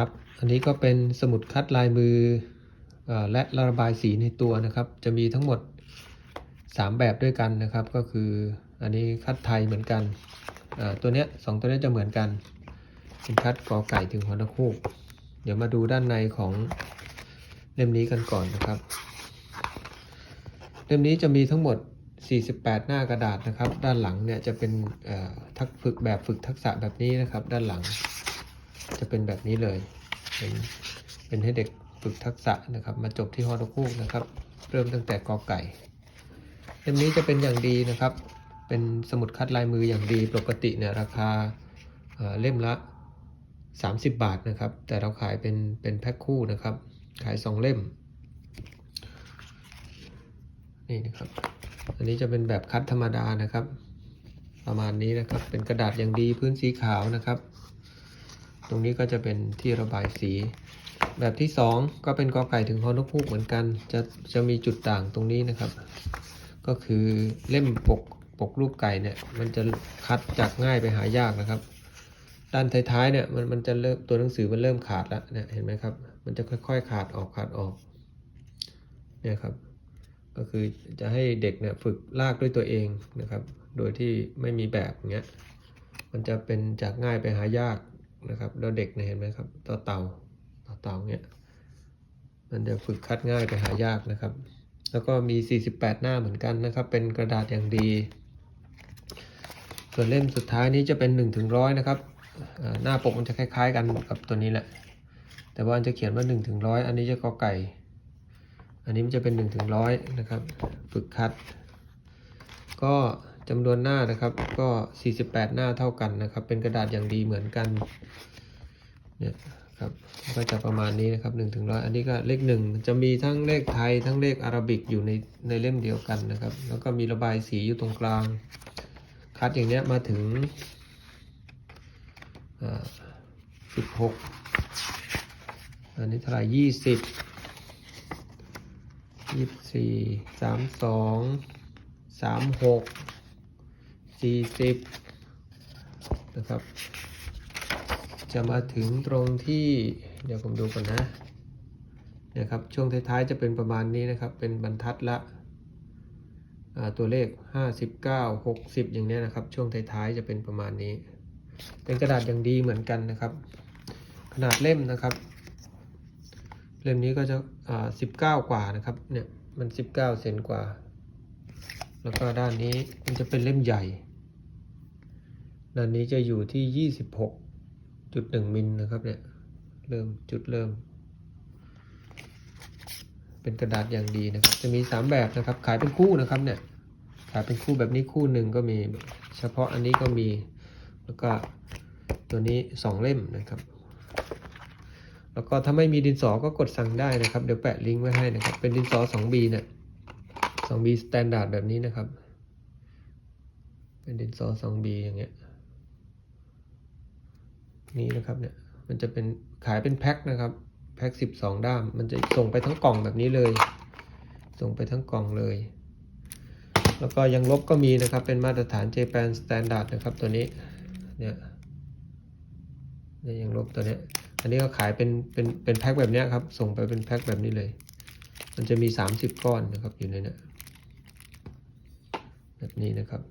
ครับ อันนี้ก็เป็นสมุดคัดลายมืออและระบายสีในตัวนะครับ จะมีทั้งหมด 3 แบบด้วยกันนะครับ ก็คืออันนี้คัดไทยเหมือนกันตัวเนี้ยสองตัวเนี้ยจะเหมือนกันเป็นคัดกอไก่ถึงหัวนกฮูกเดี๋ยวมาดูด้านในของเล่มนี้กันก่อนนะครับ เล่มนี้จะมีทั้งหมด 48 หน้ากระดาษนะครับ ด้านหลังเนี่ยจะเป็นทักฝึกแบบฝึกทักษะแบบนี้นะครับ ด้านหลัง จะเป็นแบบนี้เลยเป็นเป็นให้เด็กฝึกทักษะนะครับ มาจบที่ฮอนกฮูกนะครับ เริ่มตั้งแต่กอไก่เล่มนี้จะเป็นอย่างดีนะครับ เป็นสมุดคัดลายมืออย่างดีปกติเนี่ยราคาเอ่อเล่มละ 30 บาทนะครับ แต่เราขายเป็นเป็นแพ็คคู่นะครับ ขาย 2 เล่มนี่นะครับ อันนี้จะเป็นแบบคัดธรรมดานะครับ ประมาณนี้นะครับเป็นกระดาษอย่างดีพื้นสีขาวนะครับ ตรงนี้ก็จะเป็นที่ระบายสี แบบที่ 2 ก็เป็นกอไก่ถึงฮอนกฮูกเหมือนกัน จะจะมีจุดต่างตรงนี้นะครับ ก็คือเล่มปกปกรูปไก่เนี่ย มันจะคัดจากง่ายไปหายากนะครับ ด้านท้ายๆเนี่ยมันมันจะเริ่มตัวหนังสือมันเริ่มขาดแล้วเนี่ยเห็นไหมครับ มันจะค่อยๆ ขาดออกขาดออกเนี่ยครับ ก็คือจะให้เด็กเนี่ยฝึกลากด้วยตัวเองนะครับ โดยที่ไม่มีแบบเงี้ยมันจะเป็นจากง่ายไปหายาก นะครับแล้วเด็กเนี่ยเห็นไหมครับต่อเต่าต่อเต่าเงี้ยมันจะฝึกคัดง่ายไปหายากนะครับ แล้วก็มี 48 หน้าเหมือนกันนะครับ เป็นกระดาษอย่างดี ส่วนเล่มสุดท้ายนี้จะเป็น1ถึงร้อยนะครับหน้าปกมันจะคล้าย ๆ กันกับตัวนี้แหละ แต่ว่าจะเขียนว่า1ถึงร้อยอันนี้จะกอไก่ อันนี้มันจะเป็น1ถึงร้อยนะครับ ฝึกคัด ก็ จำนวนหน้านะครับก็ 48 หน้าเท่ากันนะครับ เป็นกระดาษอย่างดีเหมือนกันเนี่ยครับก็จะประมาณนี้นะครับ1ถึงร้อยอันนี้ก็เลขหนึ่งจะมีทั้งเลขไทยทั้งเลขอาราบิกอยู่ในในเล่มเดียวกันนะครับ แล้วก็มีระบายสีอยู่ตรงกลาง คัดอย่างเนี้ยมาถึงสิบหกอันนี้เท่าไหร่ยี่สิบยี่สี่สามสองสามหก สี่สิบนะครับ จะมาถึงตรงที่เดี๋ยวผมดูก่อนนะนี่ยครับ ช่วงท้ายๆจะเป็นประมาณนี้นะครับ เป็นบรรทัดละตัวเลข 59 60 อย่างเนี้ยนะครับ ช่วงท้ายๆจะเป็นประมาณนี้ เป็นกระดาษอย่างดีเหมือนกันนะครับ ขนาดเล่มนะครับ เล่มนี้ก็จะอ่า19 กว่านะครับ เนี่ย มัน 19 เซนกว่า แล้วก็ด้านนี้มันจะเป็นเล่มใหญ่ ด้านนี้จะอยู่ที่ 26จุดหนึ่งมิลนะครับเนี่ย เริ่มจุดเริ่ม เป็นกระดาษอย่างดีนะครับ จะมีสามแบบนะครับ ขายเป็นคู่นะครับเนี่ย ขายเป็นคู่แบบนี้คู่หนึ่งก็มี เฉพาะอันนี้ก็มี แล้วก็ตัวนี้สองเล่มนะครับ แล้วก็ถ้าไม่มีดินสอก็กดสั่งได้นะครับ เดี๋ยวแปะลิงก์ไว้ให้นะครับ เป็นดินสอ 2B เนี่ย 2B standard แบบนี้นะครับ เป็นดินสอ 2B อย่างเงี้ย นี้นะครับเนี่ยมันจะเป็นขายเป็นแพ็คนะครับแพ็คสิบสองด้าม มันจะส่งไปทั้งกล่องแบบนี้เลย ส่งไปทั้งกล่องเลย แล้วก็ยังลบก็มีนะครับเป็นมาตรฐาน Japan Standard นะครับตัวนี้เนี่ยเนี่ยยังลบตัวเนี้ยอันนี้ก็ขายเป็นเป็นเป็นแพ็คแบบนี้ครับ ส่งไปเป็นแพ็คแบบนี้เลย มันจะมี 30 ก้อนนะครับอยู่ในเนี้ยแบบนี้นะครับ